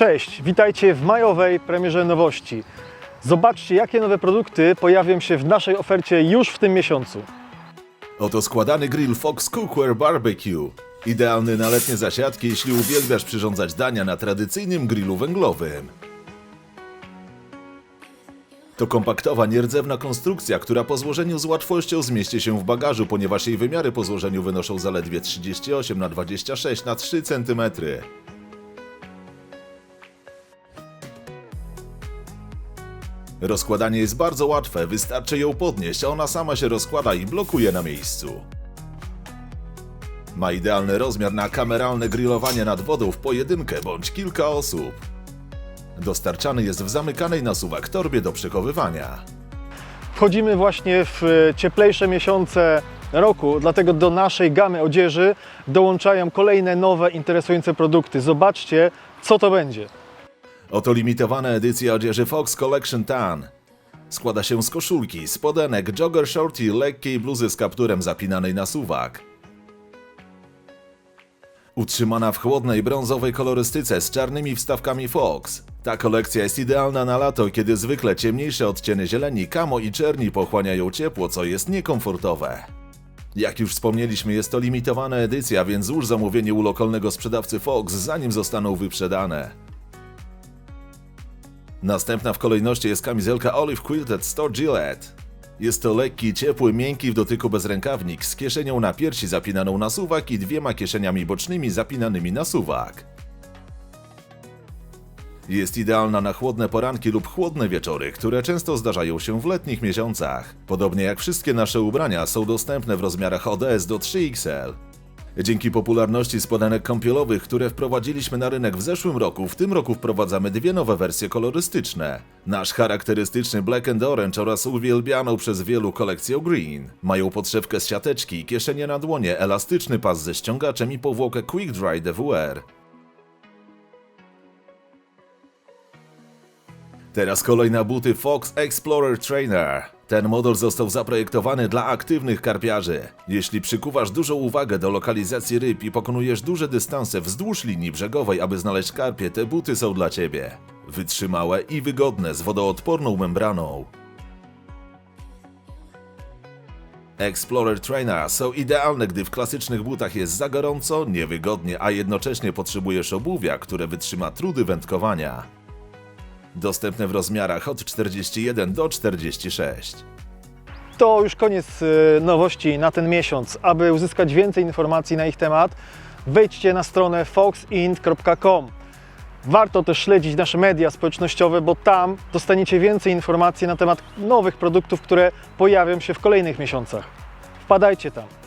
Cześć, witajcie w majowej premierze nowości. Zobaczcie, jakie nowe produkty pojawią się w naszej ofercie już w tym miesiącu. Oto składany grill Fox Cookware Barbecue. Idealny na letnie zasiadki, jeśli uwielbiasz przyrządzać dania na tradycyjnym grillu węglowym. To kompaktowa, nierdzewna konstrukcja, która po złożeniu z łatwością zmieści się w bagażu, ponieważ jej wymiary po złożeniu wynoszą zaledwie 38 na 26 na 3 cm. Rozkładanie jest bardzo łatwe, wystarczy ją podnieść, a ona sama się rozkłada i blokuje na miejscu. Ma idealny rozmiar na kameralne grillowanie nad wodą w pojedynkę bądź kilka osób. Dostarczany jest w zamykanej na suwak torbie do przechowywania. Wchodzimy właśnie w e, cieplejsze miesiące roku, dlatego do naszej gamy odzieży dołączają kolejne nowe, interesujące produkty. Zobaczcie, co to będzie. Oto limitowana edycja odzieży Fox Collection Tan. Składa się z koszulki, spodenek, jogger shorty, lekkiej bluzy z kapturem zapinanej na suwak. Utrzymana w chłodnej brązowej kolorystyce z czarnymi wstawkami Fox. Ta kolekcja jest idealna na lato, kiedy zwykle ciemniejsze odcienie zieleni, kamo i czerni pochłaniają ciepło, co jest niekomfortowe. Jak już wspomnieliśmy, jest to limitowana edycja, więc złóż zamówienie u lokalnego sprzedawcy Fox, zanim zostaną wyprzedane. Następna w kolejności jest kamizelka Olive Quilted Store Gillette. Jest to lekki, ciepły, miękki w dotyku bezrękawnik z kieszenią na piersi zapinaną na suwak i dwiema kieszeniami bocznymi zapinanymi na suwak. Jest idealna na chłodne poranki lub chłodne wieczory, które często zdarzają się w letnich miesiącach. Podobnie jak wszystkie nasze ubrania są dostępne w rozmiarach ODS do 3XL. Dzięki popularności spodenek kąpielowych, które wprowadziliśmy na rynek w zeszłym roku, w tym roku wprowadzamy dwie nowe wersje kolorystyczne. Nasz charakterystyczny Black and Orange oraz uwielbianą przez wielu kolekcję Green. Mają podszewkę z siateczki, kieszenie na dłonie, elastyczny pas ze ściągaczem i powłokę Quick Dry DWR. Teraz kolej na buty Fox Explorer Trainer. Ten model został zaprojektowany dla aktywnych karpiarzy. Jeśli przykuwasz dużą uwagę do lokalizacji ryb i pokonujesz duże dystanse wzdłuż linii brzegowej, aby znaleźć karpie, te buty są dla Ciebie. Wytrzymałe i wygodne z wodoodporną membraną. Explorer Trainer są idealne, gdy w klasycznych butach jest za gorąco, niewygodnie, a jednocześnie potrzebujesz obuwia, które wytrzyma trudy wędkowania. Dostępne w rozmiarach od 41 do 46. To już koniec e, nowości na ten miesiąc. Aby uzyskać więcej informacji na ich temat, wejdźcie na stronę foxint.com. Warto też śledzić nasze media społecznościowe, bo tam dostaniecie więcej informacji na temat nowych produktów, które pojawią się w kolejnych miesiącach. Wpadajcie tam.